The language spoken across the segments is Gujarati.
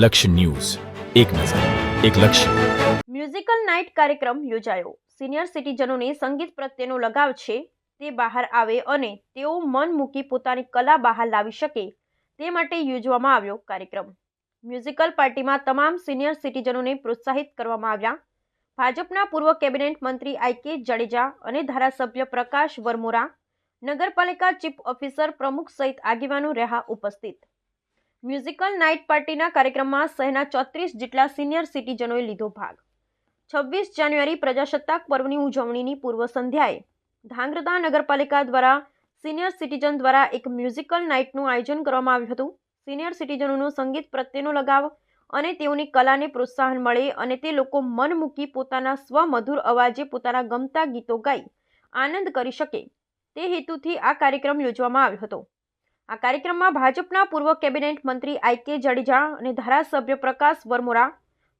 લક્ષ્ય ન્યૂઝ. એક નજર, એક લક્ષ્ય. મ્યુઝિકલ નાઇટ કાર્યક્રમ યોજાયો. સિનિયર સિટીઝનોને સંગીત પ્રત્યેનો લગાવ છે, તે બહાર આવે અને તેઓ મન મૂકી પોતાની કલા બહાર લાવી શકે, તે માટે યોજવામાં આવ્યો કાર્યક્રમ. મ્યુઝિકલ પાર્ટીમાં તમામ સિનિયર સિટીઝનોને પ્રોત્સાહિત કરવામાં આવ્યા. ભાજપના પૂર્વ કેબિનેટ મંત્રી આઈ કે જાડેજા અને ધારાસભ્ય પ્રકાશ વરમોરા, નગરપાલિકા ચીફ ઓફિસર પ્રમુખ સહિત આગેવાનો રહ્યા ઉપસ્થિત. મ્યુઝિકલ નાઇટ પાર્ટીના કાર્યક્રમમાં શહેરના ચોત્રીસ જેટલા સિનિયર સિટીઝનોએ લીધો ભાગ. છવ્વીસ જાન્યુઆરી પ્રજાસત્તાક પર્વની ઉજવણીની પૂર્વ સંધ્યાએ ધાંગ્રધા નગરપાલિકા દ્વારા સિનિયર સિટીઝન દ્વારા એક મ્યુઝિકલ નાઇટનું આયોજન કરવામાં આવ્યું હતું. સિનિયર સિટીઝનોનો સંગીત પ્રત્યેનો લગાવ અને તેઓની કલાને પ્રોત્સાહન મળે અને તે લોકો મન મૂકી પોતાના સ્વમધુર અવાજે પોતાના ગમતા ગીતો ગાઈ આનંદ કરી શકે. તે હેતુથી આ કાર્યક્રમ યોજવામાં આવ્યો હતો. આ કાર્યક્રમમાં ભાજપના પૂર્વ કેબિનેટ મંત્રી આઈ કે જાડેજા અને ધારાસભ્ય પ્રકાશ વરમોરા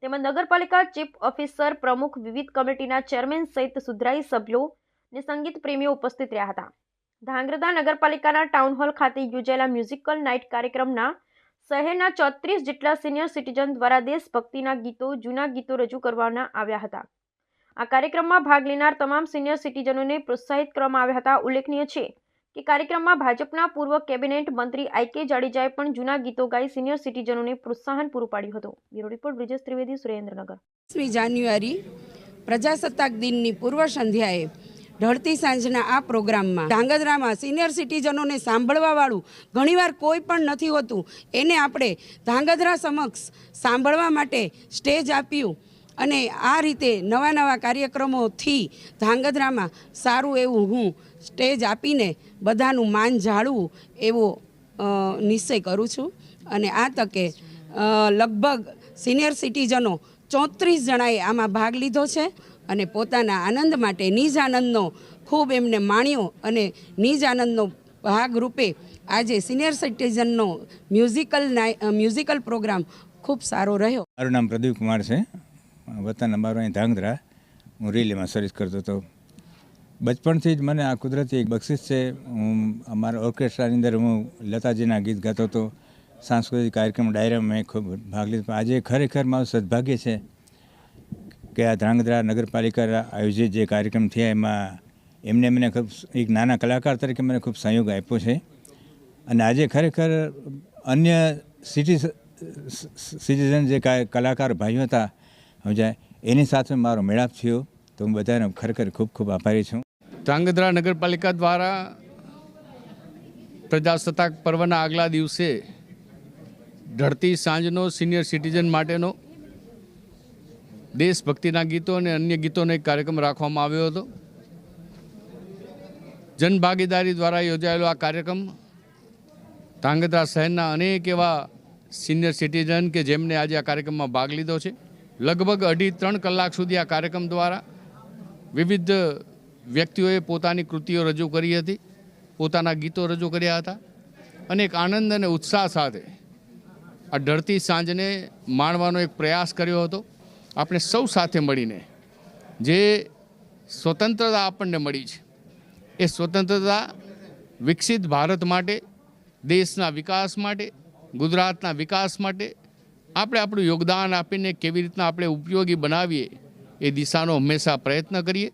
તેમજ નગરપાલિકા ચીફ ઓફિસર પ્રમુખ વિવિધ કમિટીના ચેરમેન સહિત સુધરાઈ સભ્યો અને સંગીત પ્રેમીઓ ઉપસ્થિત રહ્યા હતા. ધાંગ્રધા નગરપાલિકાના ટાઉન હોલ ખાતે યોજાયેલા મ્યુઝિકલ નાઇટ કાર્યક્રમના શહેરના ચોત્રીસ જેટલા સિનિયર સિટીઝન દ્વારા દેશભક્તિના ગીતો, જૂના ગીતો રજૂ કરવામાં આવ્યા હતા. આ કાર્યક્રમમાં ભાગ લેનાર તમામ સિનિયર સિટીઝનોને પ્રોત્સાહિત કરવામાં આવ્યા હતા. ઉલ્લેખનીય છે કે કાર્યક્રમમાં ભાજપના પૂર્વ કેબિનેટ મંત્રી આઈ કે જાડેજાએ પણ જૂના ગીતો ગાઈ સિનિયર સિટીઝનોને પ્રોત્સાહન પૂરું પાડ્યું હતું. Bureau report, Brijesh Trivedi, Surendranagar. વીસમી જાન્યુઆરી, પ્રજાસત્તાક દિનની પૂર્વ સંધ્યાએ ઢળતી સાંજના આ પ્રોગ્રામમાં ધાંગધ્રામાં સિનિયર સિટીઝનોને સાંભળવાવાળું ઘણીવાર કોઈ પણ નથી હોતું, એને આપણે ધાંગધ્રા સમક્ષ સાંભળવા માટે સ્ટેજ આપ્યું. અને આ રીતે નવા નવા કાર્યક્રમોથી ધાંગધ્રામાં સારું એવું હું સ્ટેજ આપીને બધાનું માન જાળવું એવો નિશ્ચય કરું છું. અને આ તકે લગભગ સિનિયર સિટીઝનો ચોત્રીસ જણાએ આમાં ભાગ લીધો છે અને પોતાના આનંદ માટે નિજ આનંદનો ખૂબ એમને માણ્યો અને નિજ આનંદનો ભાગરૂપે આજે સિનિયર સિટીઝનનો મ્યુઝિકલ મ્યુઝિકલ પ્રોગ્રામ ખૂબ સારો રહ્યો. મારું નામ પ્રદીપ કુમાર છે. વતન અમારું અહીં ધાંગધ્રા. હું રેલીમાં સર્વિસ કરતો હતો. બચપણથી જ મને આ કુદરતી એક બક્ષિસ છે. હું અમારા ઓર્કેસ્ટ્રાની અંદર હું લતાજીના ગીત ગાતો હતો. સાંસ્કૃતિક કાર્યક્રમ, ડાયરામાં મેં ખૂબ ભાગ લીધો. આજે ખરેખર મારું સદભાગ્ય છે કે આ ધ્રાંગધ્રા નગરપાલિકા આયોજિત જે કાર્યક્રમ થયા એમાં એમને મને ખૂબ એક નાના કલાકાર તરીકે મને ખૂબ સહયોગ આપ્યો છે. અને આજે ખરેખર અન્ય સિટી સિટીઝન જે કલાકાર ભાઈઓ હતા સમજાય? એની સાથે મારો મેળાપ થયો. તો હું બધાને ખરેખર ખૂબ ખૂબ આભારી છું. ધ્રાંગધ્રા નગરપાલિકા દ્વારા પ્રજાસત્તાક પર્વના આગલા દિવસે ઢળતી સાંજનો સિનિયર સિટીઝન માટેનો દેશભક્તિના ગીતો અને અન્ય ગીતોનો એક કાર્યક્રમ રાખવામાં આવ્યો હતો. જનભાગીદારી દ્વારા યોજાયેલો આ કાર્યક્રમ ધ્રાંગધ્રા શહેરના અનેક એવા સિનિયર સિટીઝન કે જેમને આજે આ કાર્યક્રમમાં ભાગ લીધો છે લગભગ અઢી ત્રણ કલાક સુધી આ કાર્યક્રમ દ્વારા વિવિધ વ્યક્તિઓએ પોતાની કૃતિઓ રજૂ કરી હતી, પોતાના ગીતો રજૂ કર્યા હતા અને એક આનંદ અને ઉત્સાહ સાથે આ ઢળતી સાંજને માણવાનો એક પ્રયાસ કર્યો હતો. આપણે સૌ સાથે મળીને જે સ્વતંત્રતા આપણને મળી છે, એ સ્વતંત્રતા વિકસિત ભારત માટે, દેશના વિકાસ માટે, ગુજરાતના વિકાસ માટે આપણે આપણું યોગદાન આપીને કેવી રીતના આપણે ઉપયોગી બનાવીએ એ દિશાનો હંમેશા પ્રયત્ન કરીએ.